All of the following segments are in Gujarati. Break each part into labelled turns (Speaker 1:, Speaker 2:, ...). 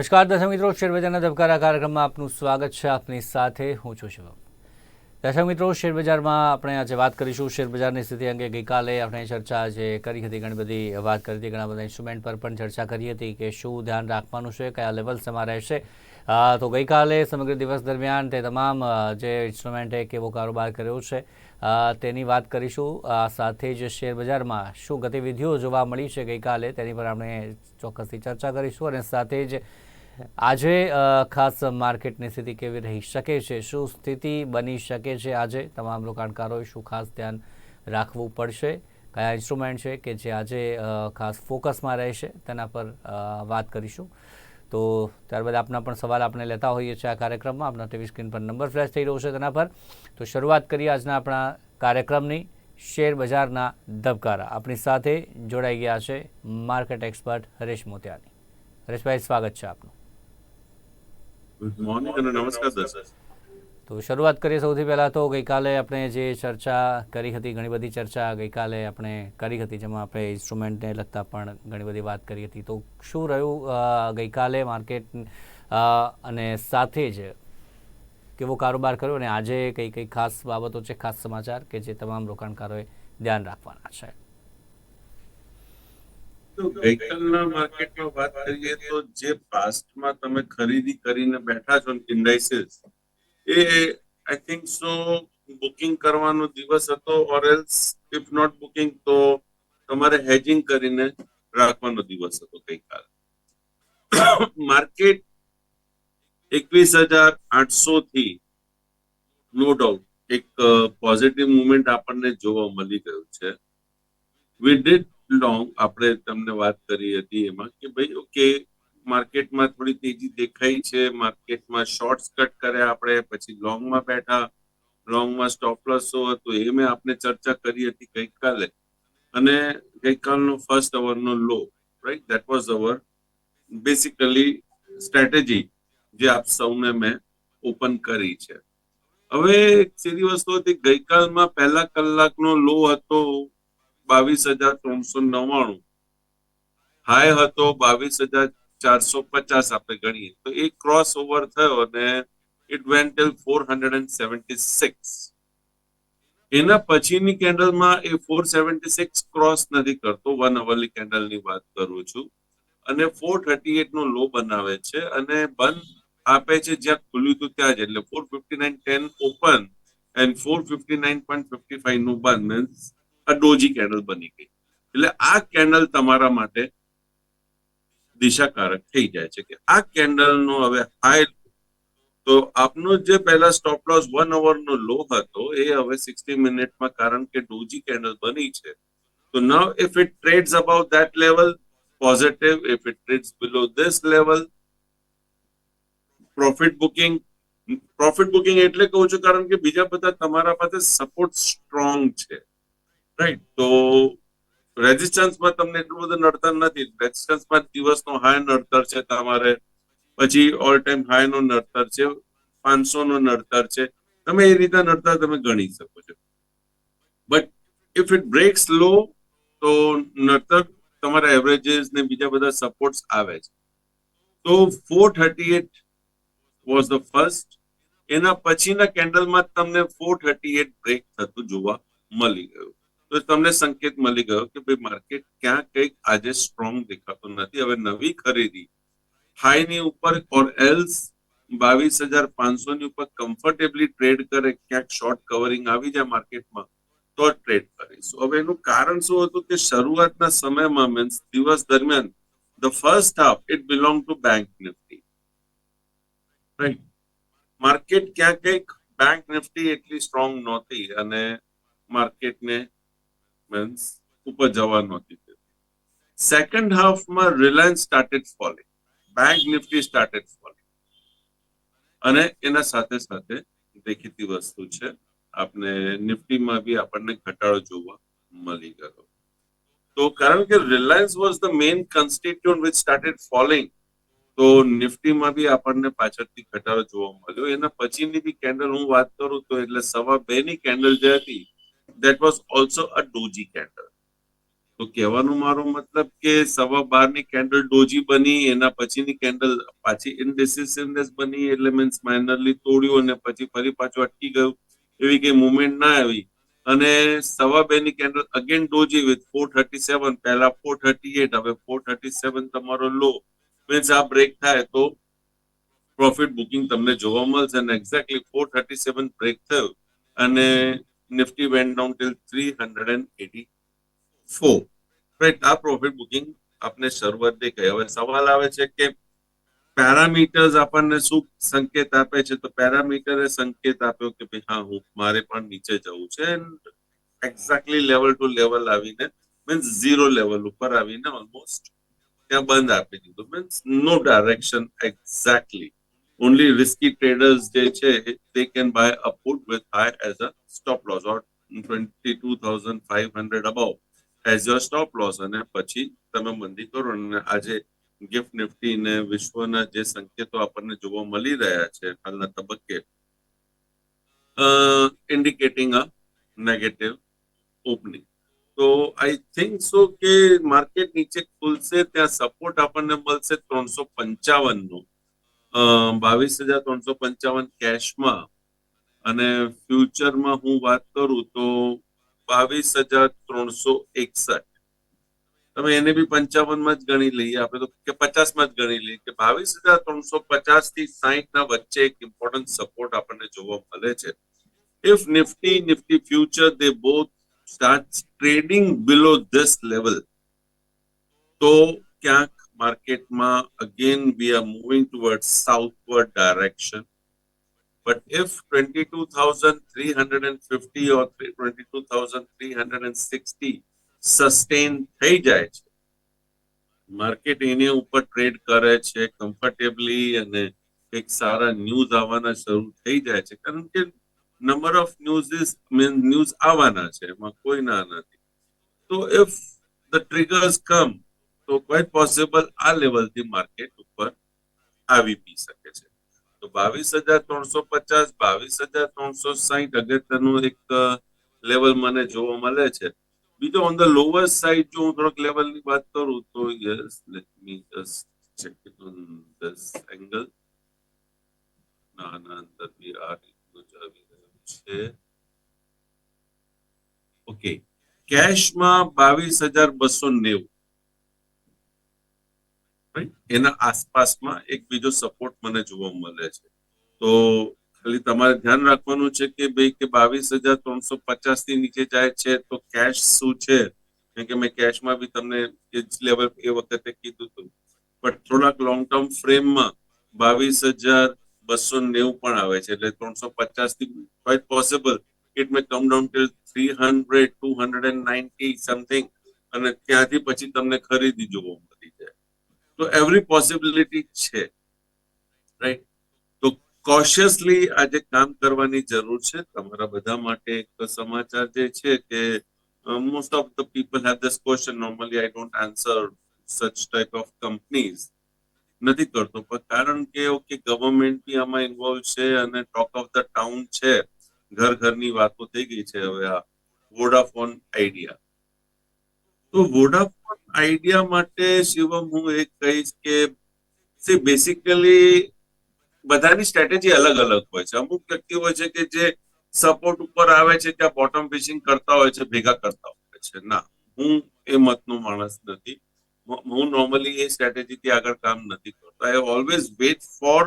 Speaker 1: નમસ્કાર, દર્શક મિત્રો. શેરબજારના ધબકારા કાર્યક્રમમાં આપનું સ્વાગત છે. આપની સાથે હું છું શિવમ. દર્શક મિત્રો શેરબજારમાં આપણે આજે વાત કરીશું. શેરબજારની સ્થિતિ અંગે ગઈકાલે આપણે ચર્ચા જે કરી હતી. ઘણી બધી વાત કરી હતી. ઘણા બધા ઇન્સ્ટ્રુમેન્ટ પર પણ ચર્ચા કરી હતી કે શું ધ્યાન રાખવાનું છે, કયા લેવલ્સમાં રહેશે. તો ગઈકાલે સમગ્ર દિવસ દરમિયાન તે તમામ જે ઇન્સ્ટ્રુમેન્ટે કેવો કારોબાર કર્યો છે તેની વાત કરીશું. સાથે જ શેરબજારમાં શું ગતિવિધિઓ જોવા મળી છે ગઈકાલે, તેની પર આપણે ચોક્કસથી ચર્ચા કરીશું. અને સાથે જ આજે ખાસ માર્કેટની સ્થિતિ કેવી રહી શકે છે? શું સ્થિતિ બની શકે છે આજે? તમામ રોકાણકારોએ શું ખાસ ધ્યાન રાખવું પડશે? કયા ઇન્સ્ટ્રુમેન્ટ છે કે જે આજે ખાસ ફોકસમાં રહેશે? તેના પર વાત કરીશું. તો ત્યારબાદ આપના પણ સવાલ આપણે લેતા હોઈએ છીએ આ કાર્યક્રમમાં. આપણા ટીવી સ્ક્રીન પર નંબર ફ્લેશ થઈ રહ્યો છે તેના પર. તો શરૂઆત કરીએ આજના આપણા કાર્યક્રમની. શેર બજારના ધબકારા. આપણી સાથે જોડાઈ ગયા છે માર્કેટ એક્સપર્ટ હરેશ મોતિયાની. હરેશભાઈ, સ્વાગત છે આપનું.
Speaker 2: મોર્નિંગ અને નમસ્કાર દર્શક.
Speaker 1: તો શરૂઆત કરીએ સૌથી પહેલાં તો ગઈકાલે આપણે જે ચર્ચા કરી હતી, ઘણી બધી ચર્ચા ગઈકાલે આપણે કરી હતી, જેમાં આપણે ઇન્સ્ટ્રુમેન્ટને લગતા પણ ઘણી બધી વાત કરી હતી. તો શું રહ્યું ગઈકાલે માર્કેટ અને સાથે જ કેવો કારોબાર કર્યો? અને આજે કઈ કઈ ખાસ બાબતો છે, ખાસ સમાચાર કે જે તમામ રોકાણકારોએ ધ્યાન રાખવાના છે?
Speaker 2: તો ગઈકાલના માર્કેટમાં વાત કરીએ તો જે પાસ્ટમાં તમે ખરીદી કરીને બેઠા છો ઇન્ડાઇસીસ, એ આઈ થિંક સો બુકિંગ કરવાનો દિવસ હતો or else if not booking તો તમારે હેજિંગ કરીને રાખવાનો દિવસ હતો ગઈકાલ. માર્કેટ એકવીસ હજાર આઠસો થી નો ડાઉટ એક પોઝિટિવ મુવમેન્ટ આપણને જોવા મળી ગયું છે. વી ડીડ લોંગ આપણે તમને વાત કરી હતી એમાં કે ભાઈ ઓકે માર્કેટમાં થોડી તેજી દેખાઈ છે. માર્કેટમાં શોર્ટ્સ કટ કર્યા આપણે, પછી લોંગમાં બેઠા. લોંગમાં સ્ટોપ લોસ શું હતો, એ મેં આપણે ચર્ચા કરી હતી ગઈકાલે. અને ગઈકાલનો first અવરનો low right that was our basically strategy જે આપ સૌને મેં ઓપન કરી છે. હવે એક સીધી વસ્તુ હતી ગઈકાલમાં પહેલા કલાકનો લો હતો. બાવીસ હજાર ત્રણસો નવ્વાણું. હાઈ હતો બાવીસ હજાર ચારસો પચાસ આપણે ગણીએ. તો એ ક્રોસ ઓવર થયો અને it went till four hundred and seventy six એના પછીની કેન્ડલમાં એ ફોર સેવન્ટી સિક્સ ક્રોસ નથી કરતો. વન અવરની કેન્ડલની વાત કરું છું. અને ફોર થર્ટી એટ નો લો બનાવે છે અને બંધ આપે છે જ્યાં ખુલ્યું હતું ત્યાં જ. એટલે four fifty nine ten open and four fifty nine point fifty ફાઈવનું બંધ. મીન્સ ડોજી કેન્ડલ બની ગઈ. એટલે આ કેન્ડલ તમારા માટે દિશાકારક થઈ જાય છે કે આ કેન્ડલનો હવે હાઈ તો આપનો જે પહેલા સ્ટોપ લોસ વન નો લો હતો, એ હવે સિક્સટી મિનિટમાં કારણ કે ડોજી કેન્ડલ બની છે. તો now if it trades about that level positive if it trades below this level profit booking profit booking એટલે કહું છું કારણ કે બીજા બધા તમારા પાસે સપોર્ટ સ્ટ્રોંગ છે. રાઈટ તો રેઝિસ્ટન્સમાં તમને એટલું બધું નડતર નથી. રેઝિસ્ટન્સમાં દિવસનો હાઈ નડતર છે તમારે. પછી ઓલ ટાઈમ હાઈ નો નડતર છે. પાંચસો નો નડતર છે. તમે એ રીતે નડતર તમે ગણી શકો છો. But if it breaks low તો નડતર તમારા એવરેજીસ ને બીજા બધા સપોર્ટ્સ આવે છે. તો four thirty eight was the first એના પછીના કેન્ડલમાં તમને ફોર થર્ટી એટ બ્રેક થતું જોવા મળી ગયું. તો તમને સંકેત મળી ગયો કે ભાઈ માર્કેટ ક્યાં કંઈક આજે સ્ટ્રોંગ દેખાતું નથી. હવે નવી ખરીદી હાઈ ની ઉપર ઓર એલ્સ બાવીસ હજાર પાંચસો ની ઉપર કમ્ફર્ટેબલી ટ્રેડ કરે, ક્યાંક શોર્ટ કવરિંગ આવી જાય માર્કેટમાં તો ટ્રેડ કરીશું. હવે એનું કારણ શું હતું કે શરૂઆતના સમયમાં મીન્સ દિવસ દરમિયાન the first half it belong to bank Nifty right market ક્યાં કંઈક બેંક નિફ્ટી એટલી સ્ટ્રોંગ નહોતી અને માર્કેટને મીન્સ ઉપર જવા નહોતી second હાફમાં Reliance started falling bank Nifty started falling અને એના સાથે સાથે દેખીતી વસ્તુ છે આપણે નિફ્ટીમાં બી આપણને ઘટાડો જોવા મળી ગયો. તો કારણ કે Reliance was the main constituent which started falling તો નિફ્ટીમાં બી આપણને પાછળથી ઘટાડો જોવા મળ્યો. એના પછીની બી કેન્ડલ હું વાત કરું તો એટલે સવા બે ની કેન્ડલ જે હતી that was also a doji candle તો કહેવાનો મારો મતલબ કે સવા બારની કેન્ડલ ડોજી બની, એના પછીની કેન્ડલ પાછી ઇનડિસિસિવનેસ બની, એટલે મીન્સ માઇનરલી તોડ્યું અને પછી ફરી પાછું અટકી ગયું. એવી કઈ મુવમેન્ટ ના આવી. અને સવા બે ની candle again doji with four thirty seven પહેલા ફોર થર્ટી એટ હવે ફોર થર્ટી સેવન તમારો લો મીન્સ આ બ્રેક થાય તો પ્રોફિટ બુકિંગ તમને જોવા મળશે અને exactly four thirty seven break થયું. અને three hundred and eighty four right આ પ્રોફિટ બુકિંગ આપણે શરૂઆત દેખાય હવે સવાલ આવે છે કે પેરામીટર્સ આપણને શું સંકેત આપે છે? તો પેરામીટરે સંકેત આપ્યો કે ભાઈ હા, હું મારે પણ નીચે જવું છે એક્ઝેક્ટલી લેવલ ટુ લેવલ આવીને મીન્સ ઝીરો લેવલ ઉપર આવીને ઓલમોસ્ટ ત્યાં બંધ આપી દીધું. Means no direction exactly only risky તે can buy a put with high as a stop loss or twenty two thousand five hundred above as your stop loss અને પછી તમે મંદી કરો અને આજે ગિફ્ટ નિફ્ટી ને વિશ્વના જે સંકેતો આપણને જોવા મળી રહ્યા છે હાલના તબક્કે ઇન્ડિકેટિંગ અ નેગેટિવ ઓપનિંગ તો આઈ થિંક સો કે માર્કેટ નીચે ખુલશે, ત્યાં સપોર્ટ આપણને મળશે ત્રણસો પંચાવન નો બાવીસ હજાર ત્રણસો પંચાવન કેશમાં અને ફ્યુચરમાં હું વાત કરું તો બાવીસ હજાર ત્રણસો એકસઠ. તમે એને બી પંચાવનમાં જ ગણી લઈએ, આપણે તો કે પચાસમાં જ ગણી લઈએ, કે બાવીસ હજાર ત્રણસો પચાસથી સાહીઠ ના વચ્ચે એક ઇમ્પોર્ટન્ટ સપોર્ટ આપણને જોવા મળે છે. If Nifty Nifty future they both start trading below this level તો ક્યાંક માર્કેટમાં again we are moving toward southward direction But if 22,350 or 22,360 સસ્ટેન થઈ જાય છે માર્કેટ એની ઉપર ટ્રેડ કરે છે કમ્ફર્ટેબલી અને એક સારા ન્યૂઝ આવવાના શરૂ થઈ જાય છે. કારણ કે number of news mean news આવવાના છે એમાં કોઈ ના નથી. તો ઇફ ધ ટ્રિગર્સ કમ તો ક્વાઇટ પોસિબલ આ લેવલથી માર્કેટ ઉપર આવી બી શકે છે. તો બાવીસ હજાર ત્રણસો પચાસ, બાવીસ હજાર ત્રણસો સાહીઠ અગત્યનું એક લેવલ મને જોવા મળે છે. બીજો ઓન ધ લોવર સાઈડ જો હું થોડોક લેવલની વાત કરું તો yes let me just check it on this angle ના ના, અંદર બી આ રીતનું જ આવી રહ્યું છે. ઓકે કેશમાં બાવીસ હજાર બસો નેવું? એના આસપાસમાં એક બીજો સપોર્ટ મને જોવા મળે છે. તો ખાલી તમારે ધ્યાન રાખવાનું છે કે ભાઈ કે બાવીસ હજાર ત્રણસો પચાસથી નીચે જાય છે તો કેશ શું છે? કેમ કે મેં કેશમાં બી તમને એ જ લેવલ એ વખતે કીધું હતું. પણ થોડાક લોંગ ટર્મ ફ્રેમમાં બાવીસ હજાર બસો નેવું પણ આવે છે. એટલે ત્રણસો પચાસથી quite possible it may come down till three hundred two hundred and ninety something અને ત્યાંથી પછી તમને ખરીદી જોવા મળી જાય. તો એવરી પોસિબિલિટી છે રાઈટ તો કોશિયસલી આજે કામ કરવાની જરૂર છે. તમારા બધા માટે એક સમાચાર જે છે કે most of the people have this question normally I don't answer such type of companies નથી કરતો. પણ કારણ કે ઓકે ગવર્મેન્ટ બી આમાં ઇન્વોલ્વ છે અને ટોક ઓફ ધ ટાઉન છે. ઘર ઘરની વાતો થઈ ગઈ છે હવે આ વોડાફોન આઈડિયા તો વોડાફોન આઈડિયા માટે શિવમ, હું એક કહીશ કે બેસિકલી બધાની સ્ટ્રેટેજી અલગ અલગ હોય છે. અમુક વ્યક્તિ હોય છે કે જે સપોર્ટ ઉપર આવે છે ત્યાં બોટમ ફિશિંગ કરતા હોય છે, ભેગા કરતા હોય છે. ના, હું એ મતનો માણસ નથી. હું નોર્મલી એ સ્ટ્રેટેજીથી આગળ કામ નથી કરતો. I always wait for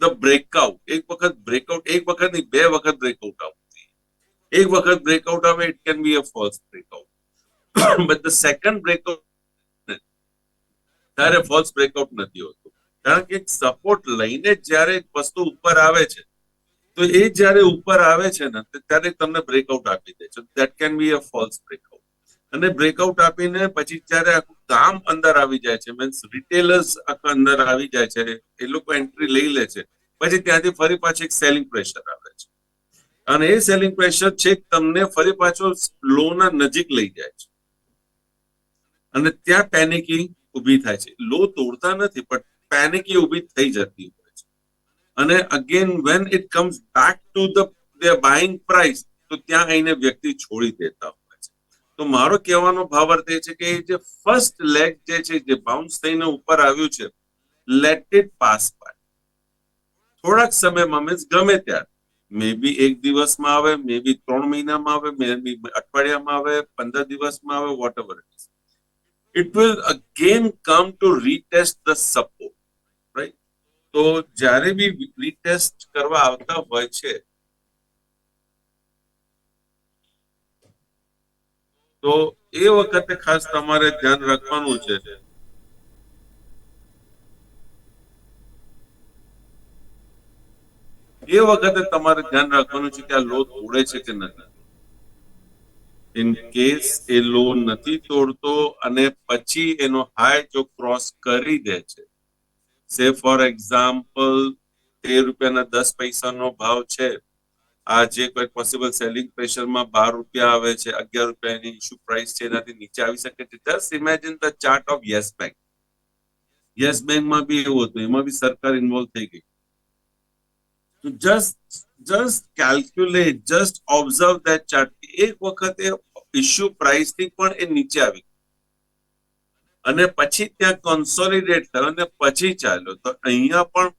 Speaker 2: the breakout એક વખત બ્રેકઆઉટ એક વખત નહીં બે વખત બ્રેકઆઉટ આવતી. એક વખત બ્રેકઆઉટ આવે it can be a first breakout but the second breakout ત્યારે ફોલ્સ બ્રેકઆઉટ નથી હોતું. કારણ કે સપોર્ટ લઈને જ્યારે વસ્તુ ઉપર આવે છે, તો એ જ્યારે ઉપર આવે છે ને ત્યારે તમને બ્રેકઆઉટ આપી દે છે. That can be a false breakout અને બ્રેકઆઉટ આપીને પછી જ્યારે આખું કામ અંદર આવી જાય છે મીન્સ રિટેલર્સ આખા અંદર આવી જાય છે, એ લોકો એન્ટ્રી લઈ લે છે, પછી ત્યાંથી ફરી પાછી એક સેલિંગ પ્રેશર આવે છે. અને એ સેલિંગ પ્રેશર છે તમને ફરી પાછો લોના નજીક લઈ જાય છે. અને ત્યાં પેનિકિંગ ઊભી થાય છે. લો તોડતા નથી, પણ પેનિકી ઊભી થઈ જતી હોય છે. અને again when it comes back to the buying price તો ત્યાં આવીને વ્યક્તિ છોડી દેતા હોય છે. તો મારો કહેવાનો ભાવાર્થ એ છે કે જે ફર્સ્ટ લેગ જે છે, જે બાઉન્સ થઈને ઉપર આવ્યું છે લેટ ઇટ પાસ બાય થોડાક સમયમાં મીન્સ ગમે ત્યારે. મે બી એક દિવસમાં આવે મે બી ત્રણ મહિનામાં આવે મે બી અઠવાડિયામાં આવે, પંદર દિવસમાં આવે whatever it is it will again come to retest the support right તો જ્યારે બી રીટેસ્ટ કરવા આવતા હોય છે, તો એ વખતે ખાસ તમારે ધ્યાન રાખવાનું છે. એ વખતે તમારે ધ્યાન રાખવાનું છે કે આ લો તોડે છે કે નથી. ઇન કેસ એ લો નથી તોડતો અને પછી એનો હાઈ જો ક્રોસ કરી દે છે સે ફોર એક્ઝામ્પલ તેર રૂપિયાના દસ પૈસાનો ભાવ છે, આ જે કોઈ પોસિબલ સેલિંગ પ્રેશરમાં બાર રૂપિયા આવે છે, અગિયાર રૂપિયાની ઇશ્યુ પ્રાઇસ છે, એનાથી નીચે આવી શકે છે. Just imagine the chart of Yes Bank Yes બેંકમાં બી એવું હતું, એમાં બી સરકાર ઇન્વોલ્વ થઈ ગઈ. તો just just calculate just observe that chart એક વખતે ઇશ્યુ પ્રાઇસથી પણ એ નીચે આવી અને પછી ત્યાં કોન્સોલિડેટ થયો અને પછી ચાલ્યો. તો અહીંયા પણ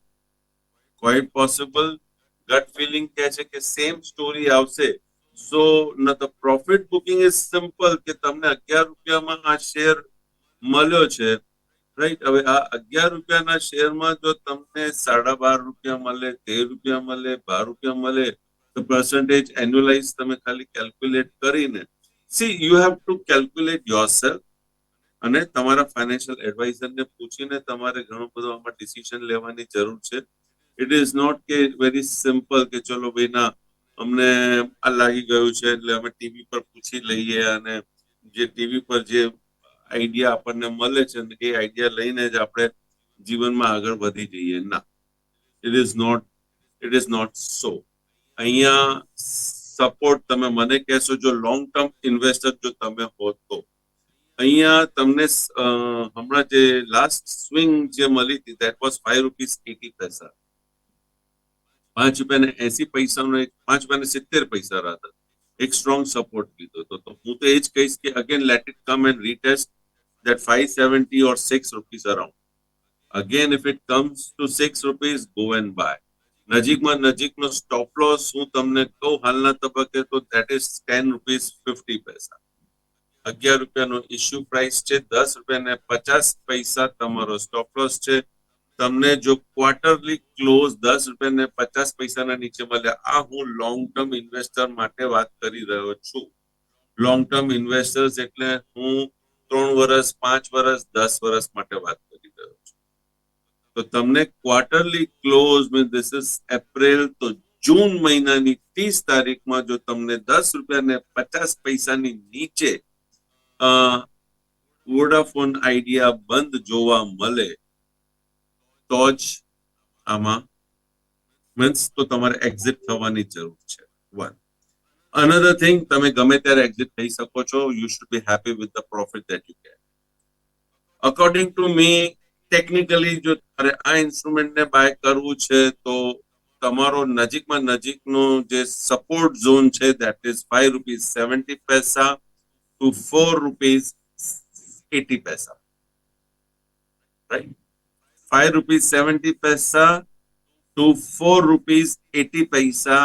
Speaker 2: કોઈ પોસિબલ ગટ ફિલિંગ કહે છે કે સેમ સ્ટોરી આવશે. સો ન તો પ્રોફિટ બુકિંગ ઇઝ સિમ્પલ કે તમને અગિયાર રૂપિયામાં આ શેર મળ્યો છે. રાઈટ હવે આ અગિયાર રૂપિયાના શેરમાં જો તમને સાડા બાર રૂપિયા મળે, તેર રૂપિયા મળે, બાર રૂપિયા મળે, તો પર્સન્ટેજ એન્યુલાઇઝ તમે ખાલી કેલ્ક્યુલેટ કરીને see you have to calculate your અને તમારા ફાઇનાન્શિયલ એડવાઇઝરને પૂછીને તમારે ઘણું બધું આમાં ડિસિઝન લેવાની જરૂર છે. ઇટ ઇઝ નોટ કે વેરી સિમ્પલ કે ચલો ભાઈ ના, અમને આ લાગી ગયું છે એટલે અમે ટીવી પર પૂછી લઈએ અને જે ટીવી પર જે આઈડિયા આપણને મળે છે અને એ આઈડિયા લઈને જ આપણે જીવનમાં આગળ વધી જઈએ. ના. It is not it is not so અહીંયા સપોર્ટ તમે મને કહેશો જો લોંગ ટર્મ ઇન્વેસ્ટર જો તમે હો તો. અહીંયા તમને હમણાં જે લાસ્ટ સ્વિંગ જે મળી હતી that was five rupees eighty પૈસા પાંચ રૂપિયા એસી પૈસાનો એક, પાંચ રૂપિયા સિત્તેર પૈસા હતા. એક સ્ટ્રોંગ સપોર્ટ લીધો હતો. તો હું તો એ જ કહીશ કે again let it come and retest that 570 or 6 rupees around. Again, if it comes to 6 rupees, go and buy. નજીકમાં નજીકનો સ્ટોપ લોસ હું તમને કહું હાલના તબક્કે તો that is ten rupees fifty પૈસા અગિયાર રૂપિયાનો ઇશ્યુ પ્રાઇસ છે દસ રૂપિયા ને પચાસ પૈસા તમારો સ્ટોપ લોસ છે તમને જો ક્વાર્ટરલી ક્લોઝ દસ રૂપિયા ને પચાસ પૈસાના નીચે મળે આ હું લોંગ ટર્મ ઇન્વેસ્ટર માટે વાત કરી રહ્યો છું લોંગ ટર્મ ઇન્વેસ્ટર્સ એટલે હું ત્રણ વર્ષ પાંચ વર્ષ દસ વર્ષ માટે વાત કરી રહ્યો છું. તો તમને quarterly close mean this is April તો જૂન મહિનાની ત્રીસ તારીખમાં જો તમને દસ રૂપિયા ને પચાસ પૈસાની નીચે વોડાફોન આઈડિયા બંધ જોવા મળે, તો જ આમાં મીન્સ તો તમારે એક્ઝિટ થવાની જરૂર છે. વન another થિંગ તમે ગમે ત્યારે એક્ઝિટ થઈ શકો છો you should be happy with the profit that you get according to me technically જો તમારે આ ઇન્સ્ટ્રુમેન્ટને બાય કરવું છે, તો તમારો નજીકમાં નજીકનો જે સપોર્ટ ઝોન છે that is five rupees seventy પૈસા ટુ ફોર રૂપીઝ એટી પૈસા રાઈટ ફાઈવ રૂપીઝ સેવન્ટી પૈસા ટુ ફોર રૂપીઝ એટી પૈસા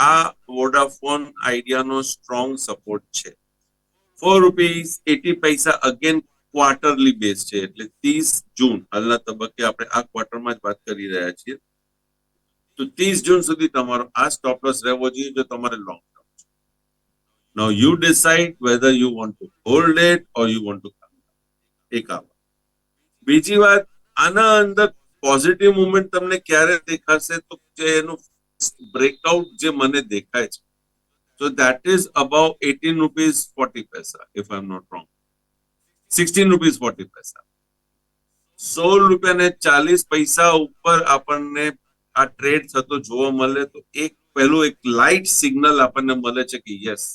Speaker 2: આ વોડાફોન આઈડિયાનો સ્ટ્રોંગ સપોર્ટ છે. ફોર રૂપીઝ એટી પૈસા અગેન ક્વાર્ટરલી બેઝ છે, એટલે ત્રીસ જૂન, હાલના તબક્કે આપણે આ ક્વાર્ટરમાં જ વાત કરી રહ્યા છીએ. તો ત્રીસ જૂન સુધી તમારો આ સ્ટોપ રહેવો જોઈએ જો તમારે long term now you decide whether you want to hold it or you want to એક આ બીજી વાત, આના અંદર પોઝિટિવ મુવમેન્ટ તમને ક્યારે દેખાશે તો એનું બ્રેકઆઉટ જે મને દેખાય છે. So that is above 18 rupees 40 paisa, if i'm not wrong. 16 rupees 40 paisa. સોળ રૂપિયા ને ચાલીસ પૈસા ઉપર આપણને આ ટ્રેડ થતો જોવા મળે તો એક, પહેલું એક લાઇટ સિગ્નલ આપણને મળે છે કે yes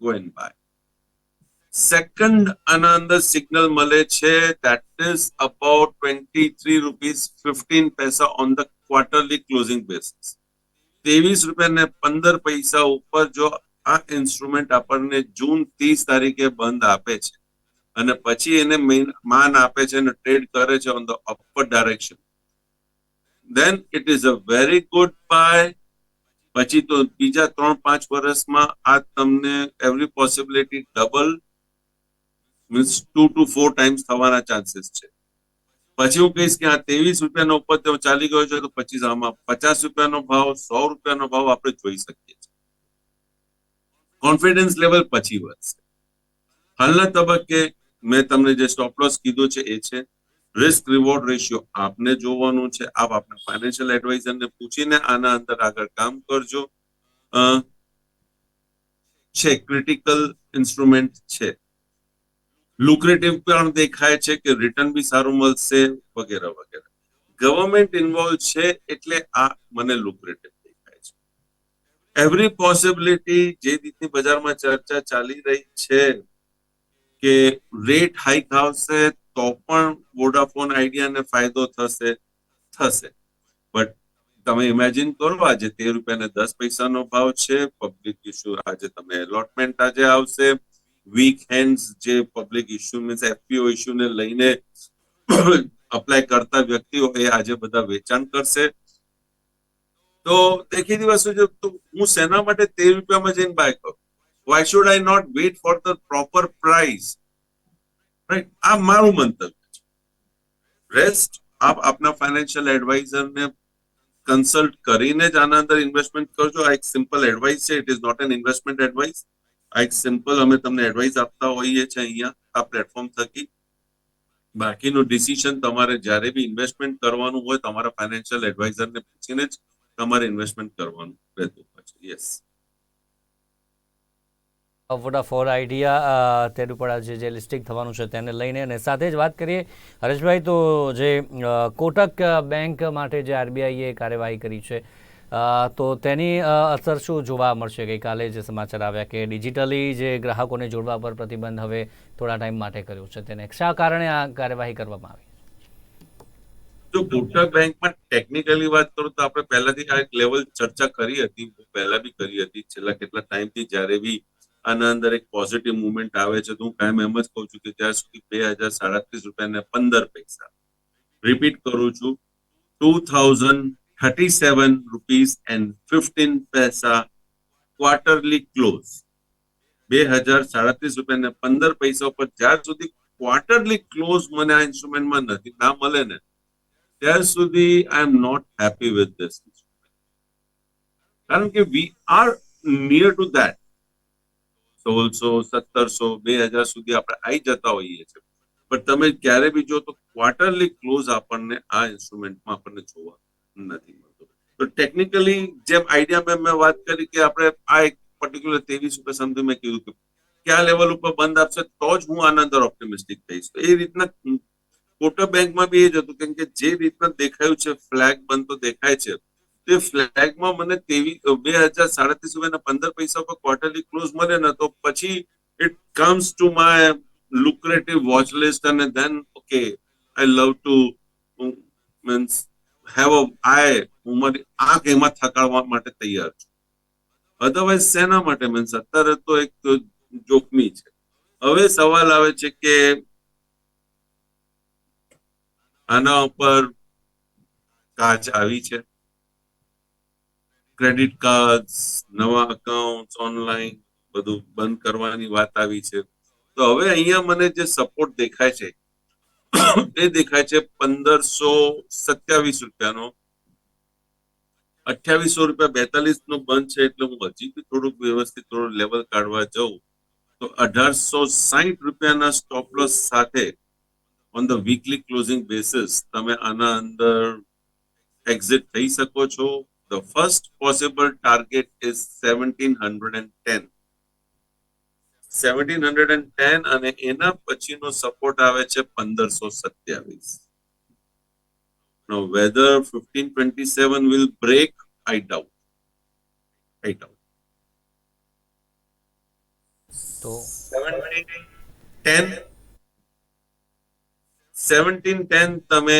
Speaker 2: go and buy second આના અંદર સિગ્નલ મળે છે that is about twenty three rupees fifteen પૈસા on the quarterly closing basis ત્રેવીસ રૂપિયા ને પંદર પૈસા ઉપર જો આ ઇન્સ્ટ્રુમેન્ટ આપણને જૂન ત્રીસ તારીખે બંધ આપે છે અને પછી એને માન આપે છે અને ટ્રેડ કરે છે on the upper direction. Then it is a very good buy પછી તો બીજા ત્રણ પાંચ વર્ષમાં આ તમને every possibility double means two two four times થવાના ચાન્સીસ છે. પછી હું કહીશ કે આ ત્રેવીસ રૂપિયાનો ઉપર તેઓ ચાલી ગયો છે, તો પચીસ, આમાં પચાસ રૂપિયાનો ભાવ, સો રૂપિયાનો ભાવ આપણે જોઈ શકીએ છીએ. કોન્ફિડન્સ લેવલ પછી વધશે. હાલના તબક્કે મેં તમને જે સ્ટોપ લોસ કીધું છે એ છે રિસ્ક રિવોર્ડ રેશિયો આપને જોવાનું છે. આપ આપના ફાઇનાન્શિયલ એડવાઇઝરને પૂછીને આના અંદર આગળ કામ કરજો. છે ક્રિટિકલ ઇન્સ્ટ્રુમેન્ટ છે. લુક્રેટિવ પણ દેખાય છે કે રિટર્ન બી સારું મળશે વગેરે વગેરે. ગવર્મેન્ટ ઇન્વોલ્વ છે એટલે આ મને લુક્રેટિવ દેખાય છે. એવરી પોસિબિલિટી જે રીતની બજારમાં ચર્ચા ચાલી રહી છે કે રેટ હાઈક આવશે તો પણ વોડાફોન આઈડિયાને ફાયદો થશે થશે. બટ તમે ઇમેજિન કરો આજે તેર રૂપિયા ને દસ પૈસાનો ભાવ છે પબ્લિક ઇશ્યુ આજે તમે એલોટમેન્ટ આજે આવશે. વીક હેન્ડ્સ જે public issue means FPO issue ને લઈને અપ્લાય કરતા વ્યક્તિઓ એ આજે બધા વેચાણ કરશે તો દેખીતી વસ્તુ છે તો હું શેના માટે તેર રૂપિયામાં જઈને બાય કરું why should I not wait for the proper price right આ મારું મંતવ્ય છે રેસ્ટ આપ આપના ફાઇનાન્શિયલ એડવાઇઝરને કન્સલ્ટ કરીને જ આના અંદર ઇન્વેસ્ટમેન્ટ કરજો આ એક સિમ્પલ એડવાઇસ છે it is not an investment advice આ એક સિમ્પલ અમે તમને એડવાઇસ આપતા હોઈએ છીએ અહીંયા, આ પ્લેટફોર્મ થકી. બાકીનું ડિસિઝન તમારે જ્યારે બી ઇન્વેસ્ટમેન્ટ કરવાનું હોય, તમારા ફાઇનાન્શિયલ એડવાઇઝરને પૂછીને જ તમારે ઇન્વેસ્ટમેન્ટ કરવાનું રહેતું હોય છે. યસ
Speaker 1: વોડાફોન આઈડિયા તેનું પણ આજે જે લિસ્ટિંગ થવાનું છે તેને લઈને અને સાથે જ વાત કરીએ. હરેશભાઈ, તો જે કોટક બેંક માટે જે આરબીઆઈએ કાર્યવાહી કરી છે તો તેની અસર શું જોવા મળશે? ગઈકાલે જે સમાચાર આવ્યા કે ડિજિટલી જે ગ્રાહકોને જોડવા પર પ્રતિબંધ હવે થોડા ટાઈમ માટે કર્યો છે. તેને શા કારણે આ કાર્યવાહી કરવામાં આવી?
Speaker 2: જો કોટક બેંકમાં ટેકનિકલી વાત કરું તો આપણે પહેલાથી આ લેવલ ચર્ચા કરી હતી પહેલા બી કરી હતી, છેલ્લા કેટલા ટાઈમથી જ્યારે બી આના અંદર એક પોઝિટિવ મુવમેન્ટ આવે છે, તો હું કાયમ એમ જ કહું છું કે જ્યાં સુધી બે હજાર સાડત્રીસ રૂપિયા ને પંદર પૈસા. રિપીટ કરું છું two thousand thirty seven rupees and fifteen પૈસા ક્વાર્ટરલી ક્લોઝ બે હજાર સાડત્રીસ રૂપિયા ને પંદર પૈસા ઉપર જ્યાર સુધી ક્વાર્ટરલી ક્લોઝ મને આ ઇન્સ્ટ્રુમેન્ટમાં નથી, ના મળે ને ત્યાર સુધી I am not happy with this કારણ કે we are near to that સોળસો, સત્તરસો, બે હજાર સુધી આપણે આવી જતા હોઈએ છીએ. પણ તમે ક્યારે બી જો તો ક્વાર્ટરલી ક્લોઝ આપણને આ ઇન્સ્ટ્રુમેન્ટમાં આપણને જોવા નથી મળતો. તો ટેકનિકલી જેમ આઈડિયા મેં મેં વાત કરી કે આપણે આ એક પર્ટિક્યુલર ત્રેવીસ ઉપર સમથિંગ મેં કીધું કે કયા લેવલ ઉપર બંધ આપશે, તો જ હું આના અંદર ઓપ્ટિમિસ્ટિક થઈશ. તો એ રીતના કોટક બેંકમાં બી એ જ હતું, કેમ કે જે રીતના દેખાયું છે ફ્લેગ બંધ તો દેખાય છે. તે ફ્લેગમાં મને તેવી બે હજાર સાડત્રીસ રૂપિયા પંદર પૈસા પર ક્વાર્ટરલી ક્લોઝ મળે ને તો પછી it comes to my lucrative watch list અને then okay I love to means have a I હું મારી આંખ એમાં થકાડવા માટે તૈયાર છું. અધરવાઇઝ શેના માટે, મીન્સ? અત્યારે તો એક જોખમી છે. હવે સવાલ આવે છે કે આના ઉપર કાચ આવી છે? ક્રેડિટ કાર્ડ નવા અકાઉન્ટ ઓનલાઈન બધું બંધ કરવાની વાત આવી છે. તો હવે અહીંયા મને જે સપોર્ટ દેખાય છે એ દેખાય છે પંદરસો સત્યાવીસ રૂપિયાનો. અઠ્યાવીસો રૂપિયા બેતાલીસ નો બંધ છે એટલે હું હજી બી થોડુંક વ્યવસ્થિત થોડું લેવલ કાઢવા જાઉં. તો અઢારસો સાહીઠ રૂપિયાના સ્ટોપ લોસ સાથે on the weekly closing basis તમે આના અંદર એક્ઝિટ થઈ શકો છો. The first possible target is seventeen hundred and ten seventeen hundred and ten અને એના પછીનો સપોર્ટ આવે છે પંદરસો સત્યાવીસ. Whether fifteen twenty seven will break I doubt I doubt
Speaker 1: તો
Speaker 2: 10 17 10 તમે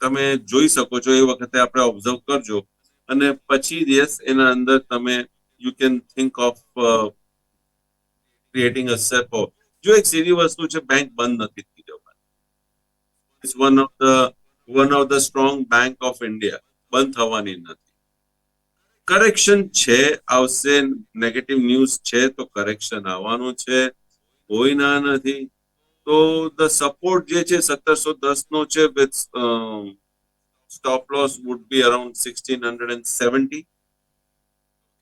Speaker 2: તમે જોઈ શકો છો એ વખતે આપણે ઓબ્ઝર્વ કરજો. અને પછી યસ એના અંદર તમે you can think uh, creating a SEPO. જો એક સીધી વસ્તુ છે બેંક બંધ નથી થઈ જવાની it's one of the one of the strong Bank of India બંધ થવાની નથી. કરેક્શન છે, આવશે નેગેટિવ ન્યૂઝ છે, તો કરેક્શન આવવાનું છે. કોઈ ના નથી. તો ધ સપોર્ટ જે છે, સત્તરસો દસ નો છે with stop loss would be around sixteen hundred and seventy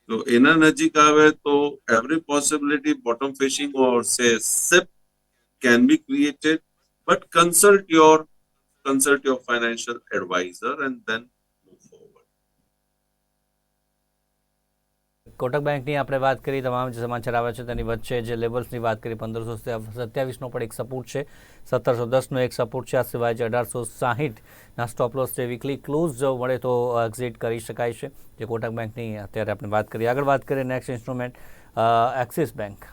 Speaker 2: તો એના નજીક આવે તો every possibility bottom fishing or say ship can be created but consult your consult your financial advisor and then
Speaker 1: Kotak બેંકની આપણે વાત કરી, તમામ જે સમાચાર આવ્યા છે તેની વચ્ચે જે લેવલ્સની વાત કરી, પંદરસો સત્યાવીસનો પણ એક સપોર્ટ છે, સત્તરસો દસનો એક સપોર્ટ છે, આ સિવાય જે અઢારસો સાહીઠના સ્ટોપ લોસ વીકલી ક્લોઝ જો મળે તો એક્ઝિટ કરી શકાય છે, જે કોટક બેંકની અત્યારે આપણે વાત કરી આગળ વાત કરીએ next instrument axis bank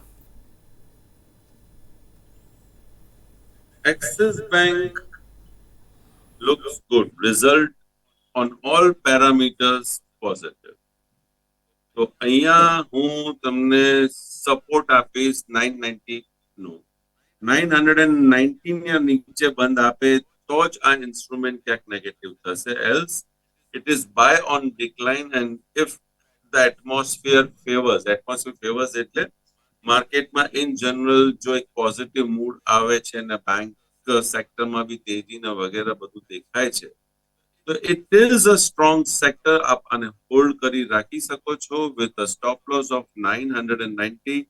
Speaker 2: axis bank looks good. Result on all parameters positive. તો અહીંયા હું તમને સપોર્ટ આપીશ નાઇન નાઇન્ટી નો. નાઇન હંડ્રેડ એન્ડ નાઇન્ટીન નીચે બંધ આપે તો જ આ ઇન્સ્ટ્રુમેન્ટ ક્યાંક નેગેટિવ થશે. Else it is buy on decline and if the atmosphere favours atmosphere favours એટલે માર્કેટમાં ઇન જનરલ જો એક પોઝિટિવ મૂડ આવે છે ને બેંક સેક્ટરમાં બી તેજી ને વગેરે બધું દેખાય છે તો it is a strong sector આપ આને હોલ્ડ કરી રાખી શકો છો with a stop loss of nine hundred and ninety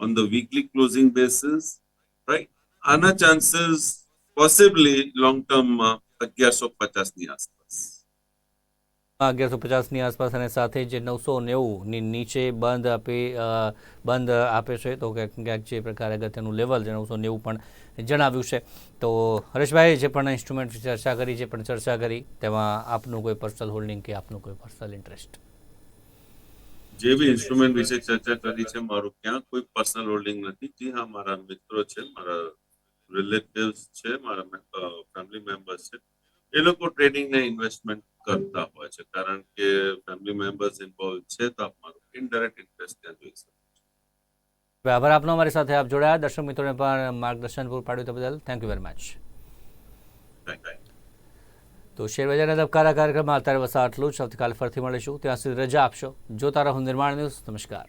Speaker 2: on the weekly closing basis right આના ચાન્સીસ પોસિબલી લોંગ ટર્મમાં અગિયારસો પચાસની આસપાસ.
Speaker 1: અગિયારસો પચાસની આસપાસ અને સાથે જે નવસો નેવુંની નીચે બંધ આપે બંધ આપે છે. તો ક્યાંક ને ક્યાંક જે પ્રકારે અગત્યનું લેવલ છે, નવસો નેવું પણ જણાવ્યું છે. તો હરેશભાઈ જે પણ ઇન્સ્ટ્રુમેન્ટ ચર્ચા કરી, જે પણ ચર્ચા કરી, તેમાં આપનું કોઈ પર્સનલ હોલ્ડિંગ કે આપનું કોઈ પર્સનલ ઇન્ટરેસ્ટ
Speaker 2: જે બી ઇન્સ્ટ્રુમેન્ટ વિશે ચર્ચા કરી છે, મારું ક્યાં કોઈ પર્સનલ હોલ્ડિંગ નથી. જી હા, મારા મિત્રો છે, મારા રિલેટિવ્સ છે, મારા ફેમિલી મેમ્બર્સ છે. એ લોકો ટ્રેડિંગ ને ઇન્વેસ્ટમેન્ટ કરતા હોય છે. કારણ કે ફેમિલી મેમ્બર્સ ઇન્વોલ્વ છે, તો આપ મારું ઇનડાયરેક્ટ ઇન્ટરેસ્ટ ત્યાં જોઈ શકો.
Speaker 1: આભાર આપનો અમારી સાથે આપ જોડાયા. દર્શક મિત્રોને પણ માર્ગદર્શન પૂરું પાડ્યું તે બદલ થેન્ક યુ વેરી મચ. તો શેરબજારના ધબકારા કાર્યક્રમમાં અત્યારે બસ આટલું જ. આવતીકાલે ફરીથી મળીશું. ત્યાં સુધી રજા આપશો. જોતા રહો નિર્માણ ન્યૂઝ. નમસ્કાર.